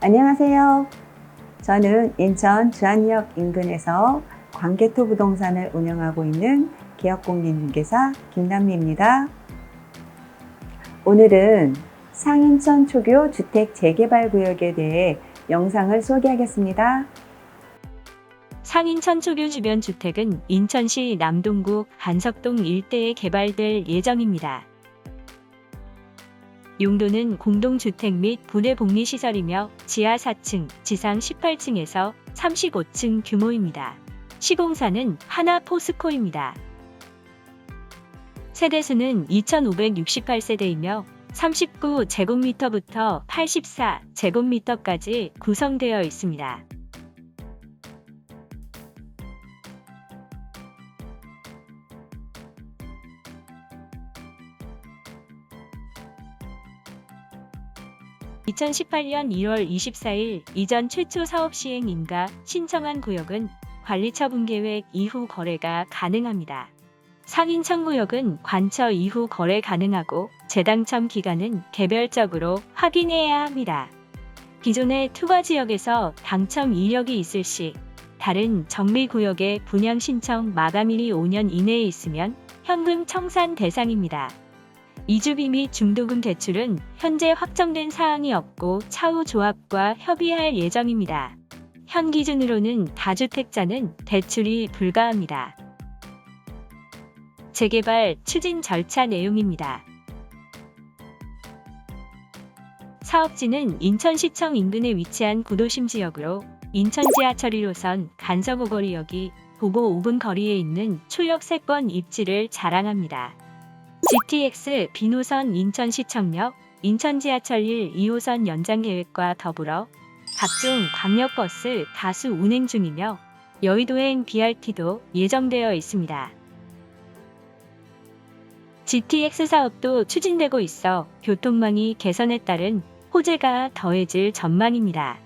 안녕하세요. 저는 인천 주안역 인근에서 광개토 부동산을 운영하고 있는 기업공인중개사 김남미입니다. 오늘은 상인천 초교 주택 재개발 구역에 대해 영상을 소개하겠습니다. 상인천 초교 주변 주택은 인천시 남동구 한석동 일대에 개발될 예정입니다. 용도는 공동주택 및 분해복리시설이며 지하 4층, 지상 18층에서 35층 규모입니다. 시공사는 하나 포스코입니다. 세대수는 2,568세대이며 39제곱미터부터 84제곱미터까지 구성되어 있습니다. (2018년 1월 24일) 이전 최초 사업 시행 인가 신청한 구역은 관리처분 계획 이후 거래가 가능합니다. 상인청 구역은 관처 이후 거래 가능하고 재당첨 기간은 개별적으로 확인해야 합니다. 기존의 투과 지역에서 당첨 이력이 있을 시 다른 정비구역의 분양 신청 마감일이 5년 이내에 있으면 현금 청산 대상입니다. 이주비 및 중도금 대출은 현재 확정된 사항이 없고 차후 조합과 협의할 예정입니다. 현 기준으로는 다주택자는 대출이 불가합니다. 재개발 추진 절차 내용입니다. 사업지는 인천시청 인근에 위치한 구도심 지역으로 인천 지하철 1호선 간서고거리역이 도보 5분 거리에 있는 초역 세권 입지를 자랑합니다. GTX 비노선 인천시청역, 인천지하철 1, 2호선 연장 계획과 더불어 각종 광역버스 다수 운행 중이며 여의도행 BRT도 예정되어 있습니다. GTX 사업도 추진되고 있어 교통망이 개선에 따른 호재가 더해질 전망입니다.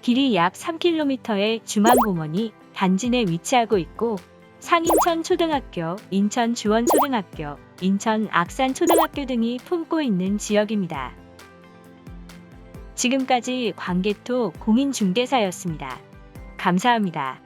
길이 약 3km의 중앙공원이 단지 내 위치하고 있고 상인천 초등학교, 인천 주원 초등학교, 인천 악산 초등학교 등이 품고 있는 지역입니다. 지금까지 광개토 공인중개사였습니다. 감사합니다.